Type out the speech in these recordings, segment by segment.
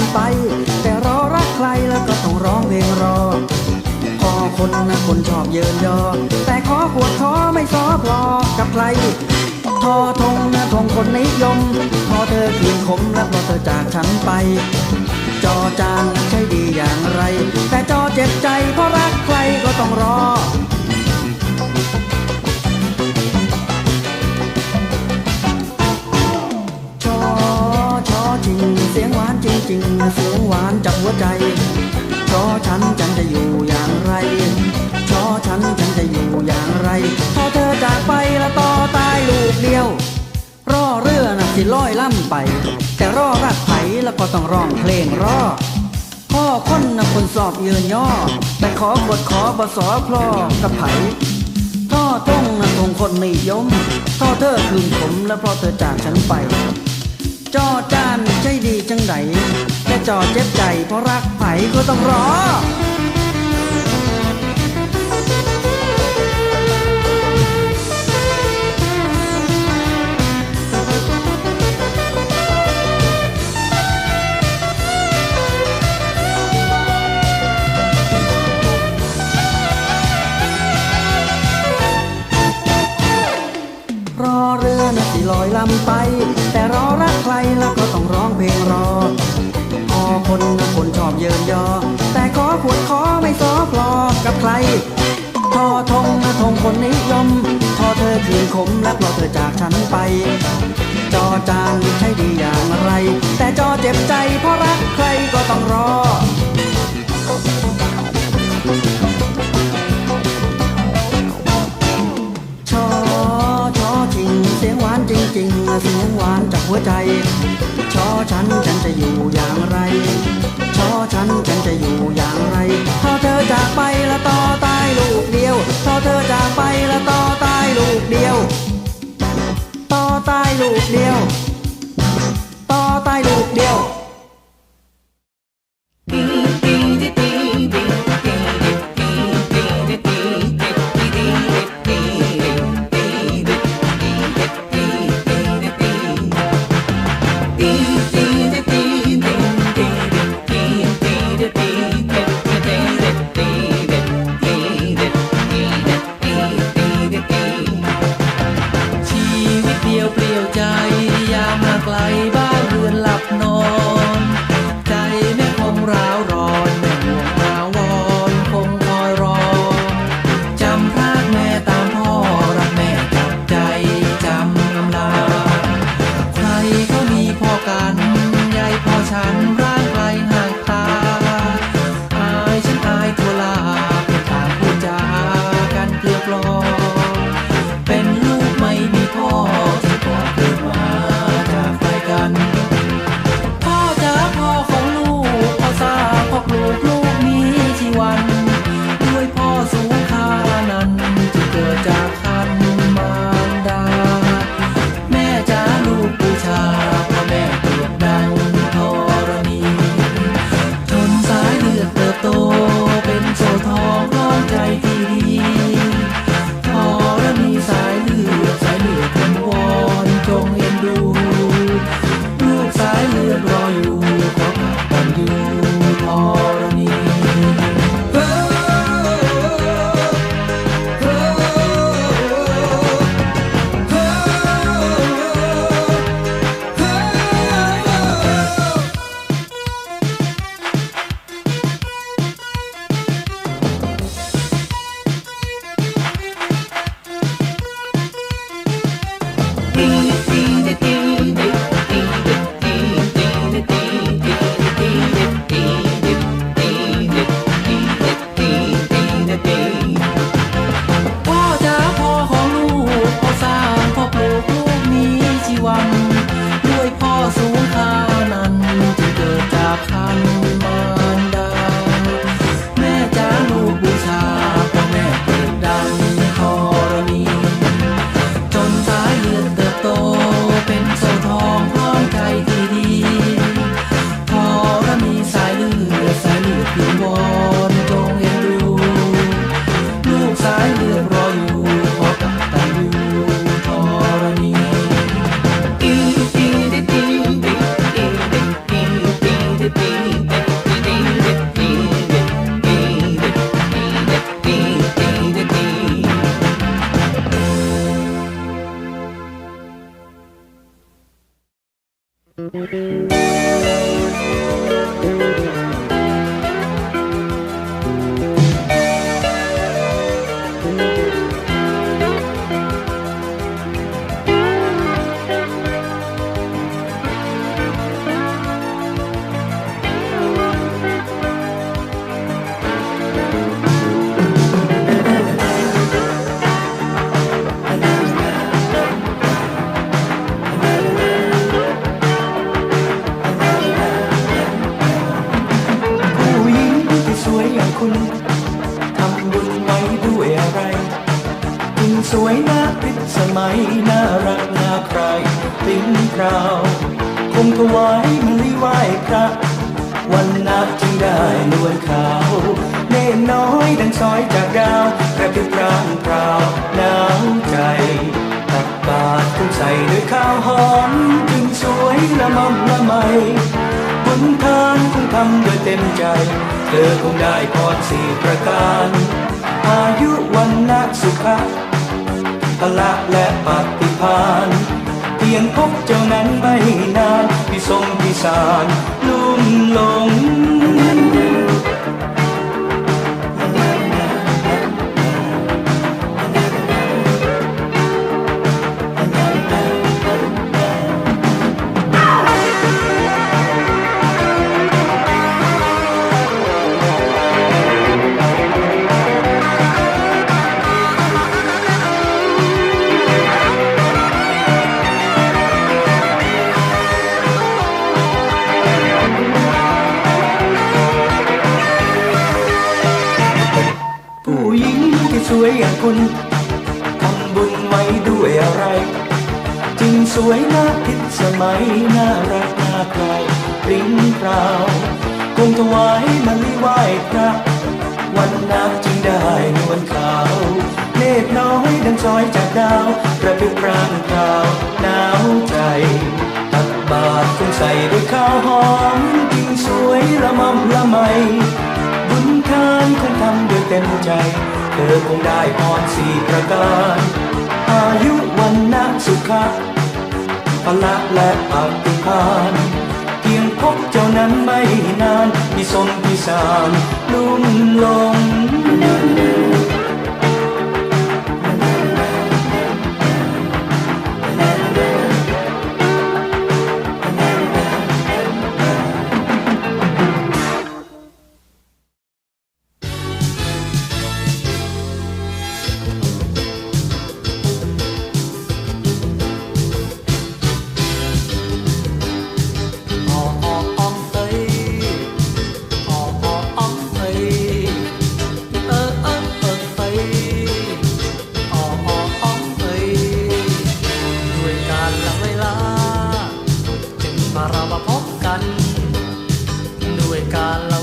ำไป แต่รอรักใครแล้วก็ต้องร้องเพลงรอพอคนนะคนชอบเยินยอ แต่ขอขวดท้อไม่ซอพลอกับใครทอทงนะทงคนนิยม พอเธอคืนคมและพอเธอจากฉันไป จอจานใช่ดีอย่างไร แต่จอเจ็บใจเพราะรักใครก็ต้องรอ สียงหวานจริงๆ เสียงหวานจากหัวใจชอฉันฉันจะอยู่อย่างไรชอฉันฉันจะอยู่อย่างไร พอเธอจากไปแล้วต่อตายลูกเดียว รอเรือน่ะสิลอยล่ำไป แต่รอรักไผแล้วก็ต้องร้องเพลงรอพ่อค้นนะคนสอบยืนย่อ แต่ขอกดขอบสอพลอกับไผท่อทงนะทงคนนิยมท่อเธอคืนผมแล้วเพราะเธอจากฉันไป จอจานใช่ดีจังไดแต่จอเจ็บใจเพราะรักไผก็ต้องรอ เรือนะสิลอยลำไป แต่รอรักใครแล้วก็ต้องร้องเพลงรอพอคนนะคนชอบเยินยอ แต่ขอขวดขอไม่ซอพลอกับใครทอทงนะทงคนนิยมพอเธอคืนขมและพอเธอจากฉันไป จอจานใช่ดีอย่างไร แต่จอเจ็บใจเพราะรักใครก็ต้องรอ เสียงหวานจริงๆ เสียงหวานจากหัวใจ ชอฉันฉันจะอยู่อย่างไร ชอฉันฉันจะอยู่อย่างไรพอเธอจากไปแล้วต่อตายลูกเดียวพอเธอจากไปแล้วต่อตายลูกเดียว ต่อตายลูกเดียว ต่อตายลูกเดียว มละไมบนทางคงทำโดยเต็มใจ เธอคงได้พรสี่ประการ อายุวันนักสุขะพละและปฏิภาณเพียงพบเจ้านั้นไม่นาน พี่ทรงพี่สารลุ่มหลง ไหมน่ารักน่าใครปริ้งเปล่าคงถวายนไม่ไหว้พระ วันนักจึงได้นวลขาวเมฆน้อยดังซอยจากดาวกระพริบพรางคราวหนาวใจ ตักบาตรคงใส่ด้วยข้าวหอมกินสวยละม่ำละไม บุญทานคงทำด้วยเต็มใจ เธอคงได้พรสี่ประการ อายุวันนะสุขะ พละและปฏิภาณเพียงพบเจ้านั้นไม่นานที่สมพิสารลุ่มลง kalau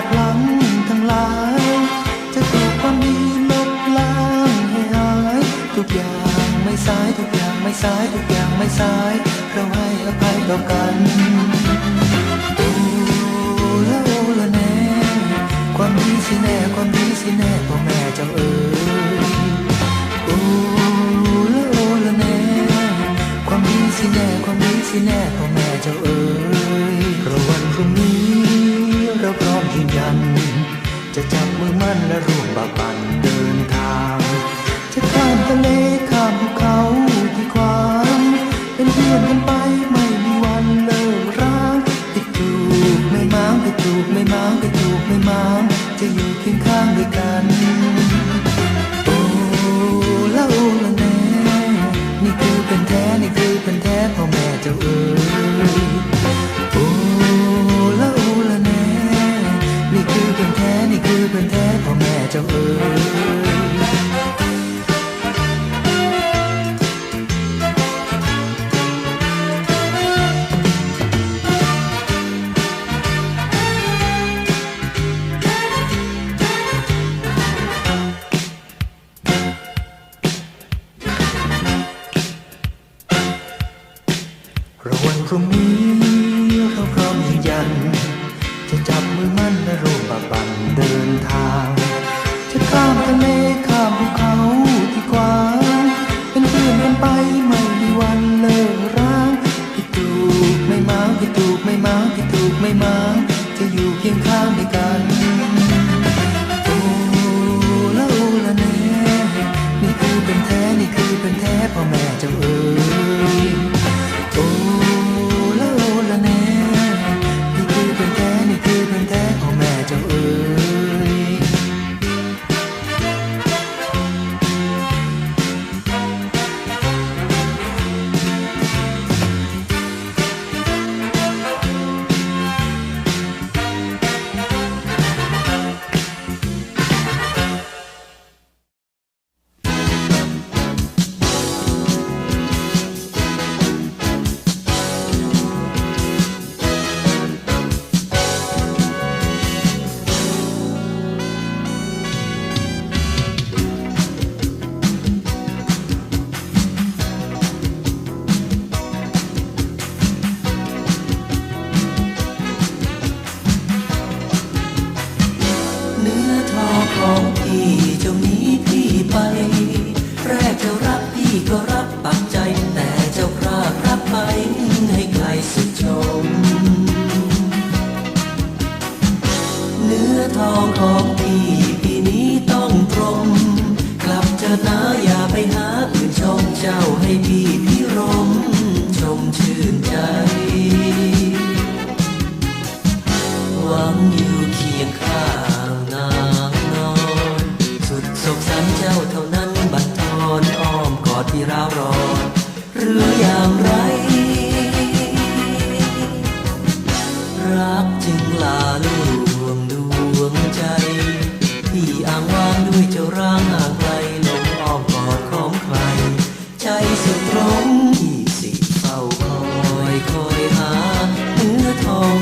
ากหลังทั้งหลาย จะถูกความดีลบล้างให้หาย ทุกอย่างไม่สายทุกอย่างไม่สายทุกอย่างไม่สาย เราให้อภัยต่อกันดูแล้วละแน่ความดีสิแน่ความดีสิแน่พ่อแม่เจ้าเอ๋ยดูแล้วละแน่ความดีสิแน่ความดีสิแน่พ่อแม่เจ้าเอ๋ยเพราะวันพรุ่งนี้ จะจับมือมั่นและร่วมบากบันเดินทาง จะข้ามทะเลข้ามภูเขาที่ขวางเป็นเพื่อนกันไปไม่มีวันเลิกร้างติดจูบไม่ม้างติดจูบไม่ม้างติดจูบไม่ม้างจะอยู่เคียงข้างด้วยกัน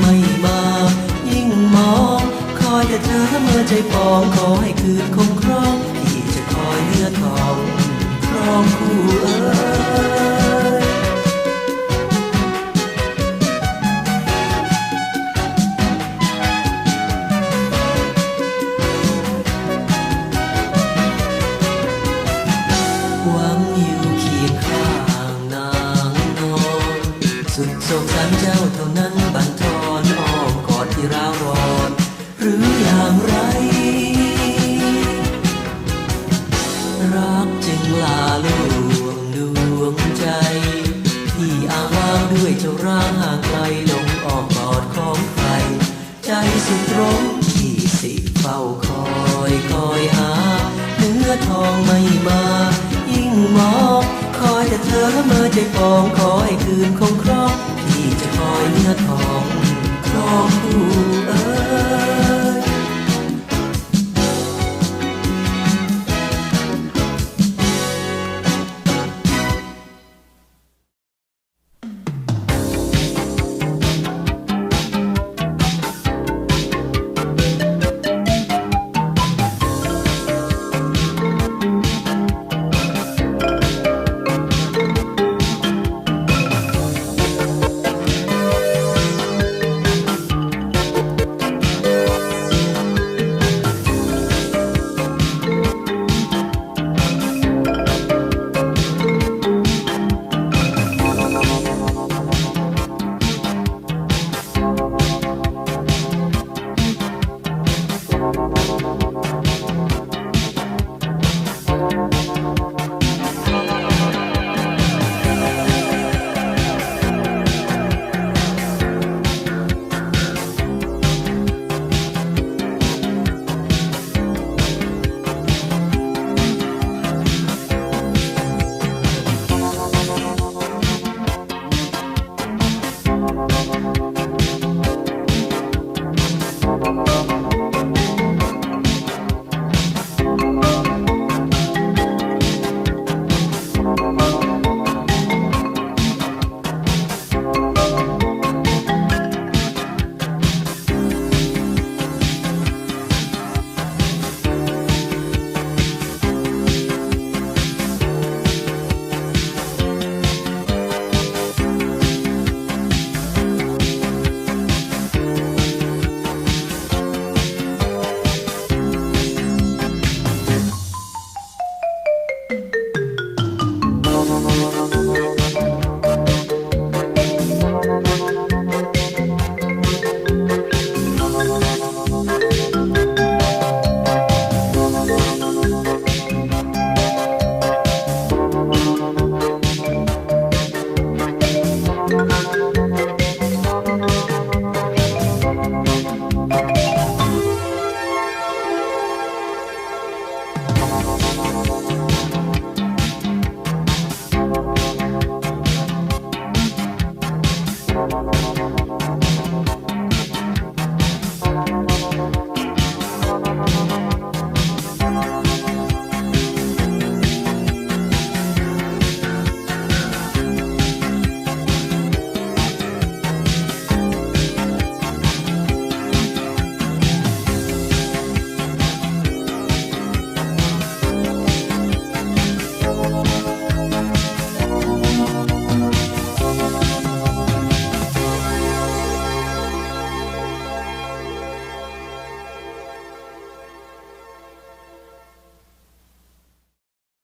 ไม่มา ยิ่งมอง คอยแต่เธอเมื่อใจปองขอให้คืนคงครองที่จะคอยเนื้อทองครองคู่เอ๋ย ไร รักจึงลาลวงดวงใจ ที่อ้างว้างด้วยเจ้าร่างห่างไกลลงอ้อมกอดของใคร ใจสุดตรงที่สิเฝ้าคอยคอยหา เนื้อทองไม่มา ยิ่งมองคอยแต่เธอเมื่อใจปองขอให้คืนคงครองพี่จะคอยเนื้อทองครอง